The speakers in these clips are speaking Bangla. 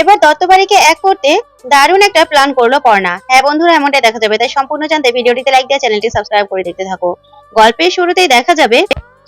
এবার দত্তবাড়িকে এক করতে দারুণ একটা প্ল্যান করল পর্ণা। হ্যাঁ বন্ধুরা, এমনটাই দেখা যাবে। তাই সম্পূর্ণ জানতে ভিডিওটিতে লাইক দিয়ে চ্যানেলটি সাবস্ক্রাইব করে দেখতে থাকো। গল্পের শুরুতেই দেখা যাবে,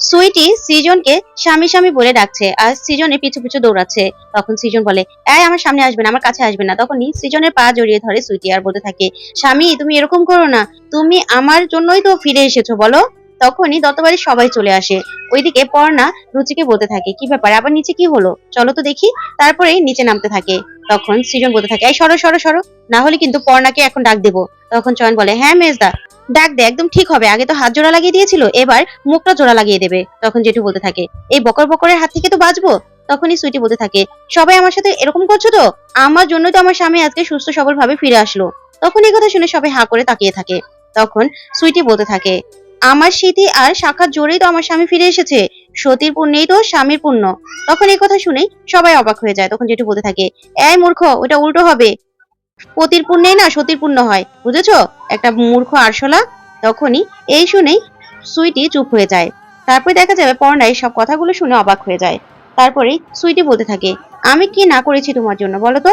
সুইটি সৃজনকে স্বামী স্বামী বলে ডাকছে আর সৃজনের পিছু পিছু দৌড়াচ্ছে। তখন সিজন বলে, এই, আমার সামনে আসবে না, আমার কাছে আসবে না। তখনই সৃজনের পা জড়িয়ে ধরে সুইটি আর বলতে থাকে, স্বামী, তুমি এরকম করো না। তুমি আমার জন্যই তো ফিরে এসেছ, বলো। তখনই দত্তবাড়ির সবাই চলে আসে, ওইদিকে পর্ণা রুচিকে বলতে থাকে, কি ব্যাপার, আবার নিচে কি হলো? চলো তো দেখি। তারপরে নিচে নামতে থাকে। তখন সৃজন বলতে থাকে, এই সরো সরো সরো, না হলে কিন্তু পর্ণাকে এখন ডাক দেবো। তখন চয়ন বলে হ্যাঁ মেজদা, ডাক দে, একদম ঠিক হবে, আগে তো হাত জোড়া লাগিয়ে দিয়েছিল, এবার মুখটা জোড়া লাগিয়ে দেবে। তখন জেঠু বলতে থাকে, এই বকর বকরের হাত থেকে তো বাঁচবো? তখনই সুইটি বলতে থাকে, সবাই আমার সাথে এরকম করছ তো? আমার জন্য তো আমার স্বামী আজকে সুস্থ সবল ভাবে ফিরে আসলো। তখন এই কথা শুনে সবাই হা করে তাকিয়ে থাকে। তখন সুইটি বলতে থাকে আমার স্মৃতি আর শাখার জোরেই তো আমার স্বামী ফিরে এসেছে। সতীর পুণ্যেই তো স্বামীর পুণ্য। তখন এই কথা শুনে সবাই অবাক হয়ে যায়, তখন জেঠু বলতে থাকে, এই মূর্খ, ওটা উল্টো হবে। পতির পুণ্যেই না সতীর পুণ্য হয়, বুঝেছ? একটা মূর্খ আরশোলা। তখনই এই শুনেই সুইটি চুপ হয়ে যায়। তারপরে দেখা যাবে পর্ণাই সব কথাগুলো শুনে অবাক হয়ে যায়। তারপরে সুইটি বলতে থাকে, আমি কি না করেছি তোমার জন্য, বলো তো?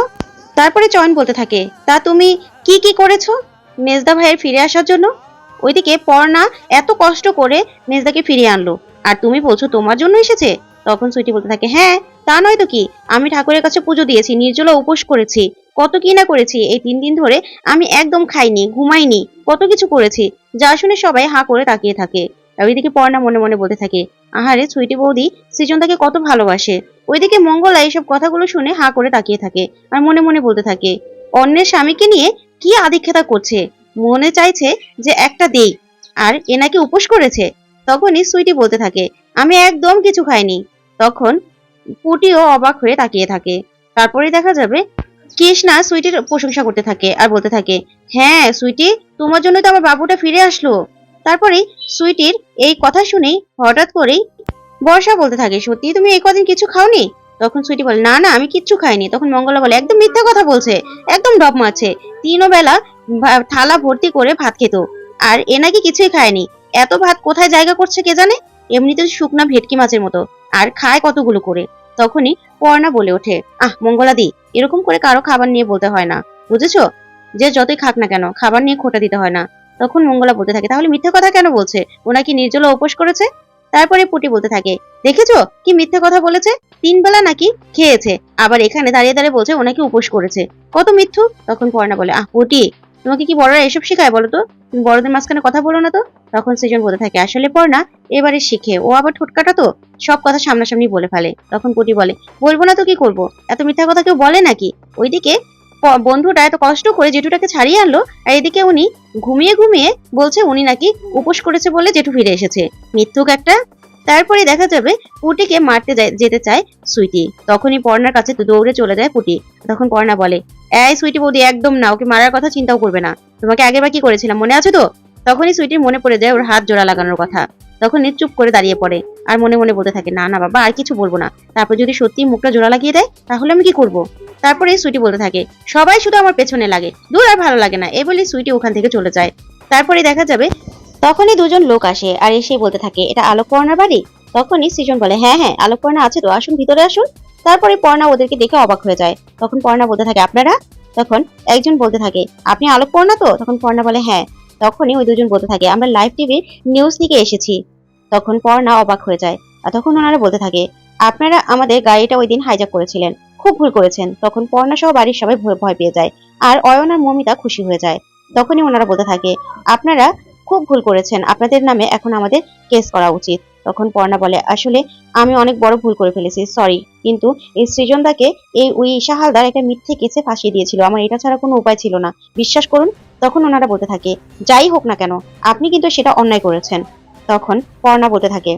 তারপরে চয়ন বলতে থাকে, তা তুমি কি কি করেছ মেজদা ভাইয়ের ফিরে আসার জন্য? ওইদিকে পর্ণা এত কষ্ট করে মেজদাকে ফিরিয়ে আনলো। আর তুমি বলছো তোমার জন্য এসেছে? তখন সুইটি বলতে থাকে হ্যাঁ তা নয় তো কি? আমি ঠাকুরের কাছে পুজো দিয়েছি, নির্জলা উপোস করেছি। কত কি না করেছি, এই তিন দিন ধরে আমি একদম খাইনি, ঘুমাইনি, কত কিছু করেছি। যা শুনে সবাই হাঁ করে তাকিয়ে থাকে। ওইদিকে পর্ণা মনে মনে বলতে থাকে, আহারে, সুইটি বৌদি সৃজন তাকে কত ভালোবাসে। ওইদিকে মঙ্গলা এইসব কথাগুলো শুনে হাঁ করে তাকিয়ে থাকে, আর মনে মনে বলতে থাকে, অন্যের স্বামীকে নিয়ে কি আধিক্ষেতা করছে? মনে চাইছে যে একটা দেই, আর এ নাকি উপোস করেছে। তখনই সুইটি বলতে থাকে, আমি একদম কিছু খাইনি। তখন পুটিও অবাক হয়ে তাকিয়ে থাকে। তারপরে দেখা যাবে, কৃষ্ণা সুইটির প্রশংসা করতে থাকে আর বলতে থাকে হ্যাঁ সুইটি, তোমার জন্য তো আমার বাবুটা ফিরে আসলো। তারপরে সুইটির এই কথা শুনেই হঠাৎ করেই বর্ষা বলতে থাকে, সত্যি তুমি এই কদিন কিছু খাওনি? তখন সুইটি বলে, না না, আমি কিচ্ছু খাইনি। তখন মঙ্গলা বলে, একদম মিথ্যা কথা বলছে, একদম ডব মারছে। তিনও বেলা থালা ভর্তি করে ভাত খেত। আর এ নাকি কিছুই খায়নি। এত ভাত কোথায় জায়গা করছে কে জানে? এমনিতে শুকনা ভেটকি মাছের মতো। আর খায় কতগুলো করে? তখনই পর্ণা বলে ওঠে, আহ, মঙ্গলাদি, এরকম করে কারও খাবার নিয়ে বলতে হয় না। বুঝেছ? যে যতই খাক না কেন, খাবার নিয়ে খোটা দিতে হয় না তখন মঙ্গলা বলতে থাকে, তাহলে মিথ্যে কথা কেন বলছে? ওনা কি নির্জলা উপোস করেছে তারপরে পুটি বলতে থাকে, দেখেছ? কি মিথ্যে কথা বলেছে? তিন বেলা নাকি খেয়েছে। আবার এখানে দাঁড়িয়ে দাঁড়িয়ে বলছে ওনাকে উপোস করেছে। কত মিথ্যু তখন পর্ণা বলে, আহ, পুটি তোমাকে কি বড়রা এসব শেখায় বলো তো? তুমি বড়দের মাঝখানে কথা বলো না তো? তখন সৃজন বলতে থাকে, আসলে পর্ণা এবারে শিখে। ও আবার ঠোটকাটা তো, সব কথা সামনাসামনি বলে ফেলে। তখন পুটি বলে, বলব না তো কি করব? এত মিথ্যা কথা কেউ বলে নাকি? ওইদিকে বন্ধুটা এত কষ্ট করে জেঠুটাকে ছাড়িয়ে আনলো, আর এদিকে উনি ঘুমিয়ে ঘুমিয়ে বলছে, উনি নাকি উপোস করেছে বলে জেঠু ফিরে এসেছে। মিথ্যুক একটা? তারপরে দেখা যাবে পুটিকে মারতে যেতে চায় সুইটি। তখনই পর্ণার কাছে দৌড়ে চলে যায় পুটি তখন পর্ণা বলে এই সুইটি বৌদি, একদম না, ওকে মারার কথা চিন্তাও করবে না। তোমাকে আগে বা কি করেছিলাম, মনে আছে তো? তখনই সুইটির মনে পড়ে যায় ওর হাত জোড়া লাগানোর কথা। তখনই চুপ করে দাঁড়িয়ে পড়ে আর মনে মনে বলতে থাকে, না না, বাবা, আর কিছু বলব না। তারপর যদি সত্যি মুখটা জোড়া লাগিয়ে দেয়, তাহলে আমি কি করব? তারপরে সুইটি বলতে থাকে, সবাই শুধু আমার পেছনে লাগে, দূর আর ভালো লাগে না। এই বলে সুইটি ওখান থেকে চলে যায়। তারপরে দেখা যাবে, তখনই দুজন লোক আসে আর এসে বলতে থাকে, এটা আলোক পর্ণার বাড়ি? তখনই সৃজন বলে হ্যাঁ হ্যাঁ আলোক পর্ণা আছে তো, আসুন, ভিতরে আসুন। তারপরে পর্ণা ওদেরকে দেখে অবাক হয়ে যায়। তখন পর্ণা বলতে থাকে, আপনারা? তখন একজন বলতে থাকে, আপনি আলোক পর্ণা তো? তখন পর্ণা বলে হ্যাঁ। তখনই ওই দুজন বলতে থাকে, আমরা লাইভ টিভির নিউজ থেকে এসেছি। তখন পর্ণা অবাক হয়ে যায়। আর তখন ওনারা বলতে থাকে, আপনারা আমাদের গাড়িটা ওই দিন হাইজাক করেছিলেন। খুব ভুল করেছেন। তখন পর্ণা সহ বাড়ির সবাই ভয় ভয় পেয়ে যায়। আর অয়ন আর মমিতা খুশি হয়ে যায়। তখনই ওনারা বলতে থাকে, আপনারা খুব ভুল করেছেন। আপনাদের নামে এখন আমাদের কেস করা উচিত। তখন পর্ণা বলে, আসলে আমি অনেক বড় ভুল করে ফেলেছি সরি কিন্তু এই সৃজনদাকে এই ওই ঈশা হালদার একটা মিথ্যে কেসে ফাঁসিয়ে দিয়েছিল, আমার এটা ছাড়া কোনো উপায় ছিল না। বিশ্বাস করুন, তখন ওনারা বলতে থাকে, যাই হোক না কেন, আপনি কিন্তু সেটা অন্যায় করেছেন। তখন পর্ণা বলতে থাকে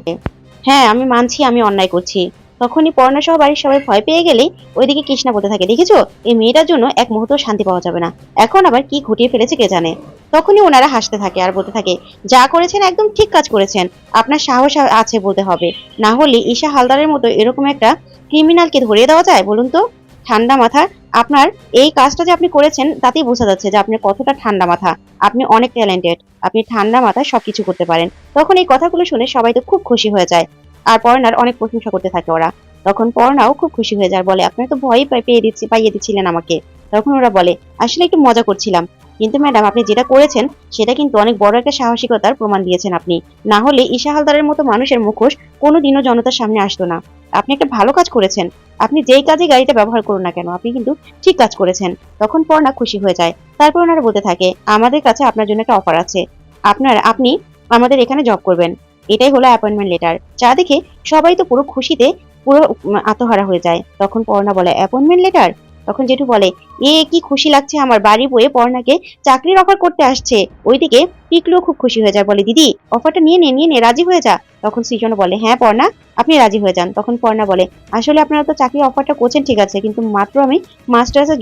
হ্যাঁ আমি মানছি, আমি অন্যায় করছি। তখনই পর্ণা সহ বাড়ির সবাই ভয় পেয়ে গেলেই ওইদিকে কৃষ্ণা বলতে থাকে, দেখেছ? এই মেয়েটার জন্য এক মুহূর্ত শান্তি পাওয়া যাবে না। এখন আবার কি ঘটিয়ে ফেলেছে কে জানে? তখনই ওনারা হাসতে থাকে আর বলতে থাকে, যা করেছেন একদম ঠিক কাজ করেছেন। আপনার সাহস আছে বলতে হবে। না হলে ঈশা হালদারের মতো এরকম একটা ক্রিমিনালকে ধরিয়ে দেওয়া যায় বলুন তো? ঠান্ডা মাথা, আপনার এই কাজটা যে আপনি করেছেন তাতেই বোঝা যাচ্ছে যে আপনি কতটা ঠান্ডা মাথা। আপনি অনেক ট্যালেন্টেড আপনি ঠান্ডা মাথায় সবকিছু করতে পারেন। তখন এই কথাগুলো শুনে সবাই তো খুব খুশি হয়ে যায়। আর পর্ণার অনেক প্রশংসা করতে থাকে ওরা। তখন পর্ণাও খুব খুশি হয়ে যায়, বলে, আপনারা তো ভয়ই পেয়ে দিচ্ছি, পাইয়ে দিচ্ছিলেন আমাকে। তখন ওরা বলে, আসলে একটু মজা করছিলাম। কিন্তু ম্যাডাম, আপনি যেটা করেছেন, সেটা কিন্তু অনেক বড় একটা সাহসিকতার প্রমাণ দিয়েছেন আপনি। না হলে ঈশা হালদারের মতো মানুষের মুখোশ কোনোদিনও জনতার সামনে আসতো না। আপনি একটা ভালো কাজ করেছেন। আপনি যেই কাজে গাড়িটা ব্যবহার করুন না কেন, আপনি কিন্তু ঠিক কাজ করেছেন। তখন পর্ণা খুশি হয়ে যায়। তারপর ওনারা বলতে থাকে, আমাদের কাছে আপনার জন্য একটা অফার আছে। আপনার, আপনি আমাদের এখানে জব করবেন। এটাই হলো অ্যাপয়েন্টমেন্ট লেটার যা দেখে সবাই তো পুরো খুশিতে পুরো আত্মহারা হয়ে যায়। তখন পর্ণা বলে অ্যাপয়েন্টমেন্ট লেটার তখন জেঠু বলে, এ, কি খুশি লাগছে আমার বাড়ি বয়ে পর্ণাকে চাকরির অফার করতে আসছে। ওইদিকে পিকলুও খুব খুশি হয়ে যায়। বলে, দিদি অফারটা নিয়ে নে নিয়ে নে, রাজি হয়ে যা। তখন সৃজন বলে হ্যাঁ পর্ণা, আপনি রাজি হয়ে যান। তখন পর্ণা বলে, আসলে আপনারা তো চাকরির অফারটা করছেন ঠিক আছে, কিন্তু মাত্র আমি মাস্টার্সে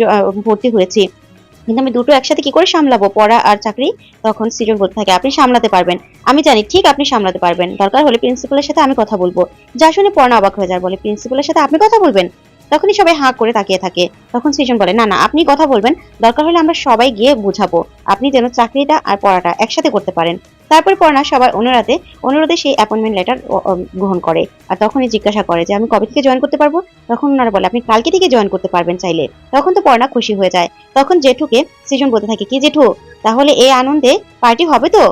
ভর্তি হয়েছি। কিন্তু আমি দুটো একসাথে কি করে সামলাবো? পড়া আর চাকরি তখন সৃজন বলতে থাকে। আপনি সামলাতে পারবেন। আমি জানি ঠিক আপনি সামলাতে পারবেন। দরকার হলে প্রিন্সিপালের সাথে আমি কথা বলব। যা শুনে পড়া অবাক হয়ে যায় বলে প্রিন্সিপালের সাথে আপনি কথা বলবেন? তখনই সবাই হাঁ করে তাকিয়ে থাকে। তখন সৃজন বলে, না না, আপনি কথা বলবেন। দরকার হলে আমরা সবাই গিয়ে বুঝাবো। আপনি যেন চাকরিটা আর পড়াটা একসাথে করতে পারেন। তারপর পড়া সবার অনুরাধে। অনুরোধে সেই অ্যাপয়েন্টমেন্ট লেটার গ্রহণ করে। আর তখনই জিজ্ঞাসা করে যে, আমি কবে থেকে জয়েন করতে পারব? তখন ওনারা বলে, আপনি কালকে থেকে জয়েন করতে পারবেন চাইলে। তখন তো পর্ণা খুশি হয়ে যায়। তখন জেঠুকে সৃজন বলতে থাকে, কি জেঠু? তাহলে এই আনন্দে পার্টি হবে তো?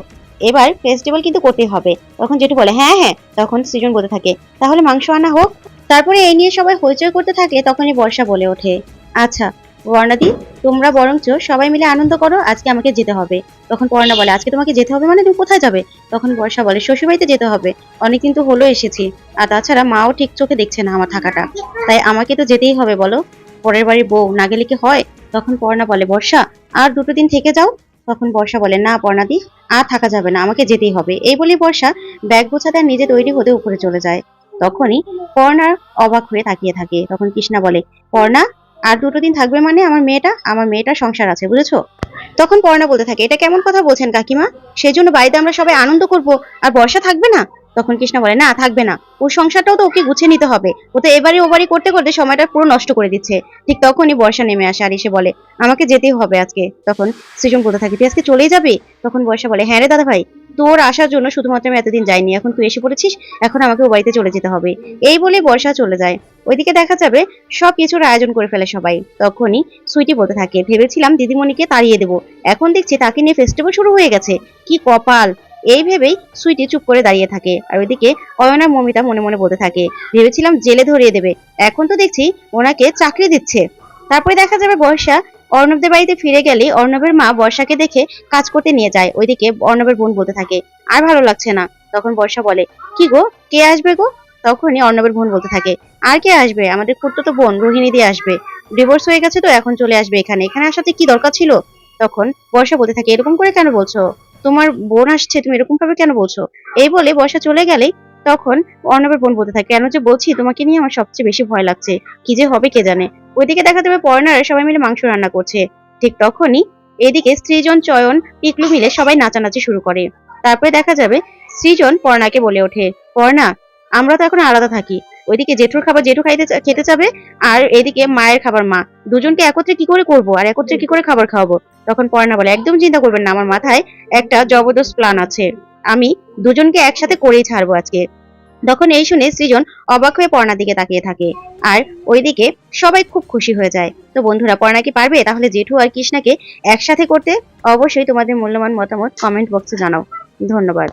এবার ফেস্টিভ্যাল কিন্তু করতেই হবে। তখন জেঠু বলে হ্যাঁ হ্যাঁ। তখন সৃজন বলতে থাকে, তাহলে মাংস আনা হোক তারপরে এই নিয়ে সবাই হইচই করতে থাকে, তখনই বর্ষা বলে ওঠে। আচ্ছা বর্ণাদি, তোমরা বরঞ্চ সবাই মিলে আনন্দ করো, আজকে আমাকে যেতে হবে। তখন পর্ণা বলে, আজকে তোমাকে যেতে হবে মানে তুমি কোথায় যাবে? তখন বর্ষা বলে, শ্বশুরবাড়িতে যেতে হবে। অনেকদিন তো হলো এসেছি। আর তাছাড়া মাও ঠিক চোখে দেখছে না আমার থাকাটা। তাই আমাকে তো যেতেই হবে, বলো। পরের বাড়ির বউ না গেলে কি হয়? তখন পর্ণা বলে, বর্ষা, আর দুটো দিন থেকে যাও? তখন বর্ষা বলে, না পর্ণাদি আর থাকা যাবে না, আমাকে যেতেই হবে। এই বলে বর্ষা ব্যাগ গোছাতে নিজে তৈরি হতে উপরে চলে যায়। তখনই পর্ণার অবাক হয়ে তাকিয়ে থাকে। তখন কৃষ্ণা বলে, পর্ণা, আর দুটো দিন থাকবে মানে আমার মেয়েটা? আমার মেয়েটার সংসার আছে, বুঝেছ? তখন পর্ণা বলতে থাকে, এটা কেমন কথা বলছেন কাকিমা? সেই জন্য বাড়িতে আমরা সবাই আনন্দ করব, আর বর্ষা থাকবে না? তখন কৃষ্ণ বলে, না, থাকবে না। ওর সংসারটাও তো ওকে গুছিয়ে নিতে হবে। ও তো এবারে ওবারে করতে করতে সময়টা পুরো নষ্ট করে দিচ্ছে। ঠিক তখনই বর্ষা নেমে আসে আর এসে বলে, আমাকে যেতেই হবে আজকে। তখন সৃজন বলতে থাকে, তুই আজকে চলেই যাবি? তখন বর্ষা বলে হ্যাঁ রে দাদা ভাই তোর আসার জন্য শুধুমাত্র আমি এতদিন যাইনি। এখন তুই এসে পড়েছিস, এখন আমাকে ও বাড়িতে চলে যেতে হবে। এই বলে বর্ষা চলে যায়। ওইদিকে দেখা যাবে সব কিছুর আয়োজন করে ফেলে সবাই। তখনই সুইটি বলতে থাকে, ভেবেছিলাম দিদিমণিকে তাড়িয়ে দেবো। এখন দেখছি তাকে নিয়ে ফেস্টিভ্যাল শুরু হয়ে গেছে। কি কপাল! এই ভেবেই সুইটি চুপ করে দাঁড়িয়ে থাকে। আর ওইদিকে অয়না, মমিতা মনে মনে বলতে থাকে, ভেবেছিলাম জেলে ধরিয়ে দেবে। এখন তো দেখছি ওনাকে চাকরি দিচ্ছে। তারপরে দেখা যাবে বর্ষা অর্ণবদের বাড়িতে ফিরে গেলে অর্ণবের মা বর্ষাকে দেখে কাজ করতে নিয়ে যায়। ওইদিকে অর্ণবের বোন বলতে থাকে, আর ভালো লাগছে না। তখন বর্ষা বলে, কি গো, কে আসবে গো? তখনই অর্ণবের বোন বলতে থাকে, আর কে আসবে? আমাদের তো বোন, রোহিণী দিয়ে আসবে। ডিভোর্স হয়ে গেছে তো এখন চলে আসবে এখানে। এখানে আসাতে কি দরকার ছিল? তখন বর্ষা বলতে থাকে, এরকম করে কেন বলছো? তোমার বোন আসছে, তুমি এরকম ভাবে কেন বলছো? এই বলে বর্ষা চলে গেলেই তখন অর্ণবের বোন বলতে থাকে, কেন যে বলছি, তোমাকে নিয়ে আমার সবচেয়ে বেশি ভয় লাগছে। কি যে হবে কে জানে? ওইদিকে দেখা যাবে পয়নারে সবাই মিলে মাংস রান্না করছে। ঠিক তখনই এদিকে সৃজন, চয়ন, পিকলু মিলে সবাই নাচানাচি শুরু করে। তারপরে দেখা যাবে সৃজন পর্ণাকে বলে ওঠে, পর্ণা, আমরা তো এখন আলাদা থাকি। ওইদিকে জেঠুর খাবার জেঠু খাইতে খেতে চাবে আর এদিকে মায়ের খাবার, মা। দুজনকে একত্রে কি করে করব? আর একত্রে কি করে খাবার খাওয়াবো? তখন পর্ণা বলে, একদম চিন্তা করবেন না, আমার মাথায় একটা জবরদস্ত প্ল্যান আছে। আমি দুজনকে একসাথে করেই ছাড়বো আজকে। তখন এই শুনে সৃজন অবাক হয়ে পর্ণার দিকে তাকিয়ে থাকে। আর ওইদিকে সবাই খুব খুশি হয়ে যায়। তো বন্ধুরা পর্ণা কি পারবে? তাহলে জেঠু আর কৃষ্ণাকে একসাথে করতে অবশ্যই তোমাদের মূল্যবান মতামত কমেন্ট বক্সে জানাও। ধন্যবাদ।